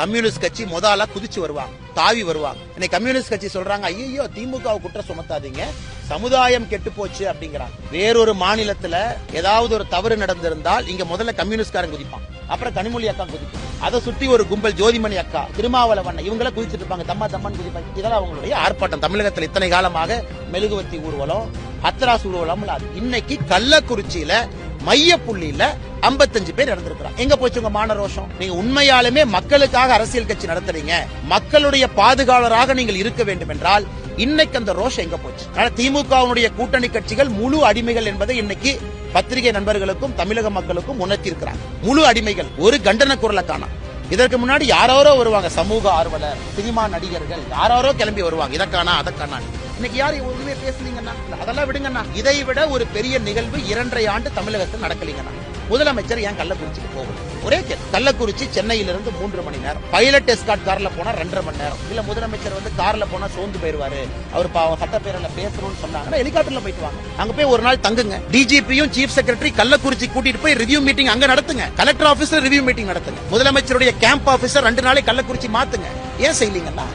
Communist கட்சி முதல்ல குதிச்சு வருவாங்க தாவி வருவாங்க. இன்னைக்கு கம்யூனிஸ்ட் கட்சி சொல்றாங்க ஐயோ திமுக குற்றம் சுமத்தாதீங்க சமுதாயம் கெட்டு போச்சு அப்படிங்கிறாங்க. வேறொரு மாநிலத்துல ஏதாவது ஒரு தவறு நடந்திருந்தால் இங்க முதல்ல கம்யூனிஸ்ட்காரன் குதிப்பான். அப்புறம் கனிமொழி அக்கா குதிக்கும் அதை சுத்தி ஒரு கும்பல் ஜோதிமணி அக்கா திருமாவளவன் இவங்கள குதிச்சிட்டு இருப்பாங்க தம்மா தம்மன் குதிப்பாங்க. இதெல்லாம் அவங்களுடைய ஆர்ப்பாட்டம். தமிழகத்தில் இத்தனை காலமாக மெழுகுவர்த்தி ஊர்வலம் ஹத்ராஸ் ஊர்வலம் இன்னைக்கு கள்ளக்குறிச்சியில மைய புள்ளியில 55 பேர் இறந்திருக்கிறாங்க. எங்க போச்சு உங்க மான ரோஷம்? நீங்க உண்மையாலுமே மக்களுக்காக அரசியல் கட்சி நடத்துறீங்க. மக்களுடைய பாதுகாவலராக நீங்கள் இருக்க வேண்டும் என்றால் இன்னைக்கு அந்த ரோஷம் எங்க போச்சு? ஆனா திமுகவுடைய கூட்டணி கட்சிகள் முழு அடிமைகள் என்பதை இன்னைக்கு பத்திரிகை நண்பர்களுக்கும் தமிழக மக்களுக்கும் உணர்த்தி இருக்கிறாங்க முழு அடிமைகள். ஒரு கண்டன குரலை காணும். இதற்கு முன்னாடி யாரோரோ வருவாங்க. சமூக ஆர்வலர் சினிமா நடிகர்கள் யாரோரோ கிளம்பி வருவாங்க. இதற்கானா அதற்கானா இன்னைக்கு யார் ஒண்ணுமே பேசுனீங்கன்னா? அதெல்லாம் விடுங்கண்ணா. இதை விட ஒரு பெரிய நிகழ்வு இரண்டரை ஆண்டு தமிழகத்தில் நடக்கலீங்கண்ணா. முதலமைச்சர் ஏன் கள்ளக்குறிச்சிக்கு போகணும். ஒரே கள்ளக்குறிச்சி சென்னையிலிருந்து மூன்று மணி நேரம். பைலட் எஸ்கார்ட் கார்ல போனா ரெண்டரை மணி நேரம். இல்ல முதலமைச்சர் வந்து கார்ல போனா சோர்ந்து போயிருவாரு. அவர் பாவம் பேசணும்னு சொன்னாங்கன்னா ஹெலிகாப்டர்ல போயிட்டு வாங்க. அங்க போய் ஒரு நாள் தங்குங்க. டிஜிபியும் சீஃப் செக்ரட்டரி கள்ளக்குறிச்சி கூட்டிட்டு போய் ரிவ்யூ மீட்டிங் அங்க நடத்துங்க. கலெக்டர் ஆபீஸ்ல ரிவ்யூ மீட்டிங் நடத்துங்க. முதலமைச்சருடைய கேம்ப் ஆபீசர் ரெண்டு நாளை கள்ளக்குறிச்சி மாத்துங்க. ஏன் செய்யலீங்கன்னா